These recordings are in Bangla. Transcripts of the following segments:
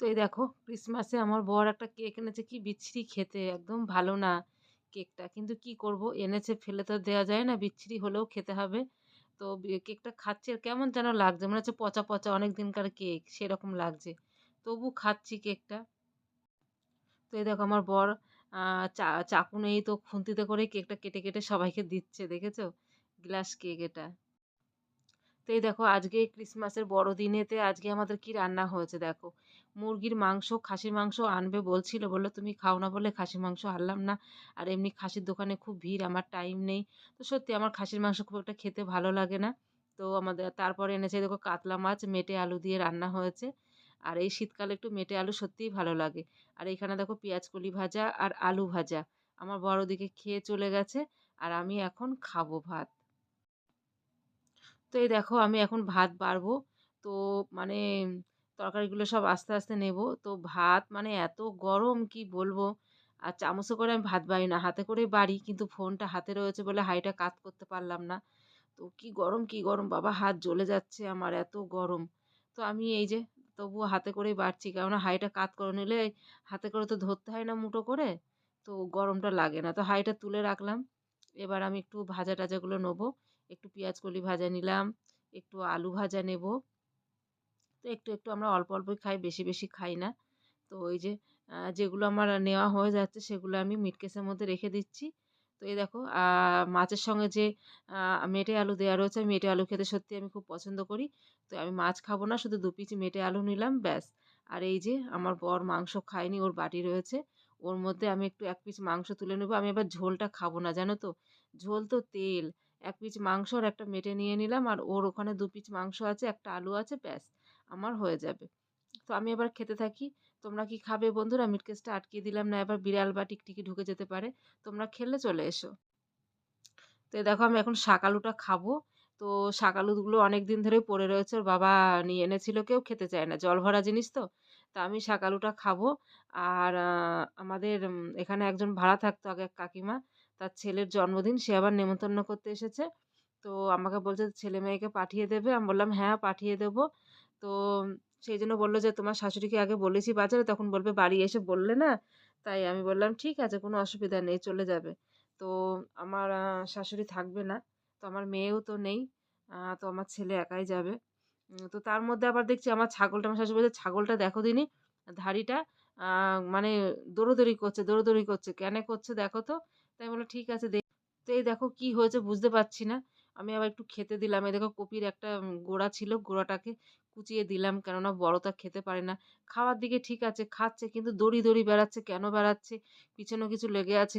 তো এই দেখো ক্রিসমাসে আমার বর একটা কেক এনেছে, কি বিচ্ছিরি খেতে, একদম ভালো না কেকটা। কিন্তু কি করব? এনেছে, ফেলে তো দেওয়া যায় না, বিচ্ছিরি হলেও খেতে হবে। তো কেকটা খাচ্ছি আর কেমন যেন লাগছে, মনে হচ্ছে পচা পচা অনেক দিনকার কেক, সেরকম লাগছে। তবু খাচ্ছি কেকটা। তো এই দেখো আমার বর চা চাকু নেই তো খুন্তিতে করে কেকটা কেটে কেটে সবাইকে দিচ্ছে, দেখেছ? গ্লাস কেক এটা। তো এই দেখো আজকে ক্রিসমাসের বড়দিনেতে আজকে আমাদের কি রান্না হয়েছে দেখো। মুরগির মাংস, খাসির মাংস আনবে বলছিল, বলল তুমি খাও না বলে খাসির মাংস আনলাম না। আর এমনি খাসির দোকানে খুব ভিড়, আমার টাইম নেই। তো সত্যি আমার খাসির মাংস খুব একটা খেতে ভালো লাগে না। তো আমাদের তারপরে এনেছে দেখো কাতলা মাছ, মেটে আলু দিয়ে রান্না হয়েছে। আর এই শীতকালে একটু মেটে আলু সত্যিই ভালো লাগে। আর এখানে দেখো পেঁয়াজ কলি ভাজা আর আলু ভাজা। আমার বড় দিকে খেয়ে চলে গেছে। আর আমি এখন খাব ভাত। তো এই দেখো আমি এখন ভাত বাড়বো। তো মানে তরকারিগুলো সব আস্তে আস্তে নেব। তো ভাত মানে এত গরম কি বলব? আর চামচে করে আমি ভাত বাড়ি না, হাতে করে বাড়ি। কিন্তু ফোনটা হাতে রয়েছে বলে হাইটা কাত করতে পারলাম না। তো কি গরম কি গরম, বাবা হাত জ্বলে যাচ্ছে আমার এত গরম। তো আমি এই যে তবুও হাতে করেই বাড়ছি। কেননা হাইটা কাত করে নিলে হাতে করে তো ধরতে হয় না মুঠো করে। তো গরমটা লাগে না। তো হাইটা তুলে রাখলাম। এবার আমি একটু ভাজা টাজাগুলো নেব। একটু পেঁয়াজ কলি ভাজা নিলাম, একটু আলু ভাজা নেব। তো একটু একটু আমরা অল্প, অল্পই খাই, বেশি বেশি খাই না। তো ওই যে যেগুলো আমার নেওয়া হয়ে যাচ্ছে সেগুলো আমি মিটকেসের মধ্যে রেখে দিচ্ছি। তো এই দেখো মাছের সঙ্গে যে মেটে আলু দেওয়া রয়েছে, মেটে আলু খেতে সত্যি আমি খুব পছন্দ করি। তো আমি মাছ খাব না, শুধু দু পিস মেটে আলু নিলাম, ব্যাস। আর এই যে, আমার বর মাংস খায়নি, ওর বাটি রয়েছে। ওর মধ্যে আমি একটু এক পিস মাংস তুলে নেব। আমি এবার ঝোলটা খাব না, জানো তো? ঝোল তো তেল। এক পিস মাংস আর একটা মেটে নিয়ে নিলাম আর ওর ওখানে দু পিস মাংস আছে, একটা আলু আছে, ব্যাস, আমার হয়ে যাবে। তো আমি এবার খেতে থাকি। তোমরা কি খাবে বন্ধুরা? মিটকেসটা আটকিয়ে দিলাম না, এবার বিড়াল বা টিকটিকি ঢুকে যেতে পারে। তোমরা খেলে চলে এসো। তো দেখো আমি এখন শাক আলুটা খাব। তো শাক আলুগুলো অনেক দিন ধরেই পড়ে রয়েছে, ওর বাবা নিয়ে এনেছিল, কেউ খেতে চায় না। জল ভরা জিনিস তো? তা আমি শাক আলুটা খাব। আর আমাদের এখানে একজন ভাড়া থাকতো আগে এক কাকিমা। তার ছেলের জন্মদিন, সে আবার নেমন্তন্ন করতে এসেছে। তো আমাকে বলছে, ছেলে মেয়েকে পাঠিয়ে দেবে। আমি বললাম হ্যাঁ পাঠিয়ে দেবো। তো সেই জন্য বলল যে, তোমার শাশুড়িকে আগে বলেছি বাজারে। তখন বলবে, বাড়ি এসে বললে না? তাই আমি বললাম, ঠিক আছে, কোনো অসুবিধা নেই, চলে যাবে। তো আমার শাশুড়ি থাকবে না। তো আমার মেয়েও তো নেই। তো আমার ছেলে একাই যাবে। তো তার মধ্যে আবার দেখছি আমার ছাগলটা, আমার শাশুড়ি বলছে, ছাগলটা দেখো দিনি, ধাড়িটা মানে দৌড়োদৌড়ি করছে দৌড়োদৌড়ি করছে, কেন করছে দেখো তো? তাই বলল, ঠিক আছে দেখ তো এই দেখো কি হয়েছে বুঝতে পারছি না। আমি আবার একটু খেতে দিলাম, এই দেখো কপির একটা গোড়া ছিল, গোড়াটাকে কুচিয়ে দিলাম, কেননা বড়টা খেতে পারে না। খাওয়ার দিকে ঠিক আছে, খাচ্ছে, কিন্তু দড়ি দড়ি বেড়াচ্ছে, কেন বেড়াচ্ছে, পিছনে কিছু লেগে আছে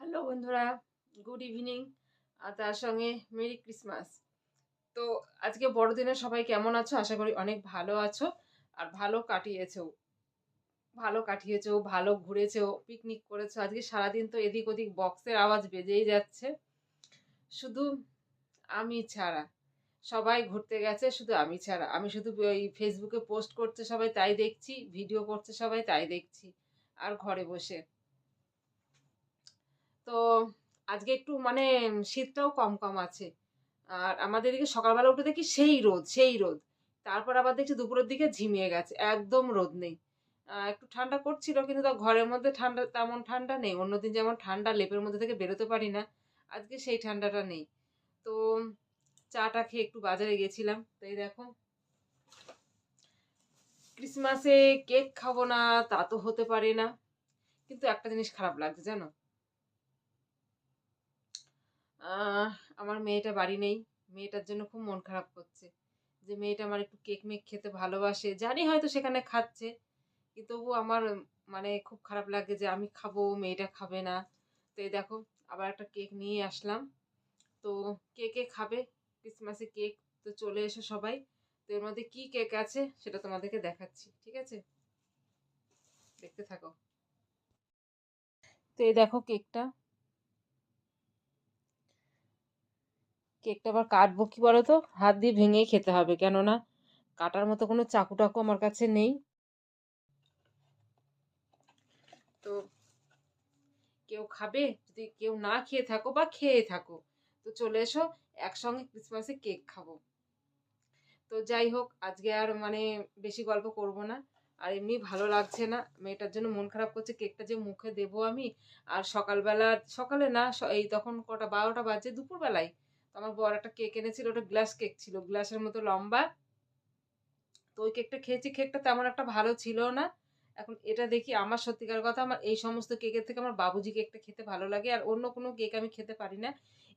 হ্যালো বন্ধুরা গুড ইভিনিং আর তার সঙ্গে মেরি ক্রিসমাস তো আজকে বড়দিনে সবাই কেমন আছো? আশা করি অনেক ভালো আছো। আর ভালো কাটিয়েছো ভালো কাটিয়েছো ভালো ঘুরেছো পিকনিক করেছ। আজকে সারাদিন তো এদিক ওদিক বক্সের আওয়াজ বেজেই যাচ্ছে। শুধু আমি ছাড়া। সবাই ঘুরতে গেছে, শুধু আমি ছাড়া। আমি শুধু ওই ফেসবুকে পোস্ট করছে সবাই, তাই দেখছি। ভিডিও করছে সবাই, তাই দেখছি। আর ঘরে বসে। তো আজকে একটু মানে শীতটাও কম কম আছে। আর আমাদের এদিকে সকালবেলা উঠে দেখি সেই রোদ সেই রোদ। তারপর আবার দেখছি দুপুরের দিকে ঝিমিয়ে গেছে, একদম রোদ নেই। একটু ঠান্ডা করছিল, কিন্তু তাও ঘরের মধ্যে ঠান্ডা, তেমন ঠান্ডা নেই। অন্যদিন যেমন ঠান্ডা, লেপের মধ্যে থেকে বেরোতে পারি না। আজকে সেই ঠান্ডাটা নেই। তো চাটা খেয়ে একটু বাজারে গেছিলাম। তো এই দেখো, ক্রিসমাসে কেক খাব না, তা তো হতে পারে না। কিন্তু একটা জিনিস খারাপ লাগছে, জানো? আমার মেয়েটা বাড়ি নেই। মেয়েটার জন্য খুব মন খারাপ করছে যে মেয়েটা আমার একটু কেক মেক খেতে ভালোবাসে। জানি হয়তো সেখানে খাচ্ছে, কিন্তু তবু আমার মানে খুব খারাপ লাগে যে আমি খাব, মেয়েটা খাবে না। তো এই দেখো, আবার একটা কেক নিয়ে আসলাম। তো কে কে খাবে, ক্রিসমাসে কেক তো চলে এসো সবাই। তো এর মধ্যে কী কেক আছে সেটা তোমাদেরকে দেখাচ্ছি, ঠিক আছে? দেখতে থাকো। তো এই দেখো কেকটা। কেকটা আবার কাটবো কি বলো তো হাত দিয়ে ভেঙেই খেতে হবে, কেননা কাটার মতো কোনো চাকু টাকু আমার কাছে নেই। তো কেউ খাবে? যদি কেউ না খেয়ে থাকো বা খেয়ে থাকো, তো চলে এসো, একসঙ্গে ক্রিসমাসে কেক খাব। তো যাই হোক, আজকে আর মানে বেশি গল্প করব না, আর এমনি ভালো লাগছে না। মেয়েটার জন্য মন খারাপ করছে, কেকটা যে মুখে দেবো আমি, আর সকালবেলা, সকালে না এই তখন কটা বারোটা বাজে দুপুরবেলায়। তো আমার বর একটা কেক এনেছিল, ওটা গ্লাস কেক ছিল। গ্লাসের মতো লম্বা। তো ওই কেকটা খেয়েছি কেকটা তেমন একটা ভালো ছিল না। এখন এটা দেখি আমার সত্যিকার কথা, আমার এই সমস্ত কেকের থেকে আমার বাবুজি কেকটা খেতে ভালো লাগে। আর অন্য কোনো কেক আমি খেতে পারি না।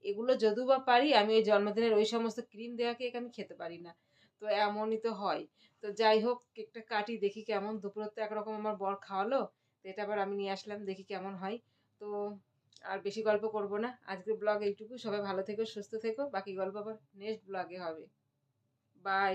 এগুলো যদিও বা পারি, আমি ওই জন্মদিনের ওই সমস্ত ক্রিম দেওয়া কেক আমি খেতে পারি না। তো এমনই তো হয়। তো যাই হোক কেকটা কাটি, দেখি কেমন। দুপুরে তো একরকম আমার বর খাওয়ালো। তো এটা আবার আমি নিয়ে আসলাম, দেখি কেমন হয়। তো আর বেশি গল্প করব না। আজকের ব্লগ এইটুকু সবাই ভালো থেকো, সুস্থ থেকো। বাকি গল্প আবার নেক্সট ব্লগে হবে। বাই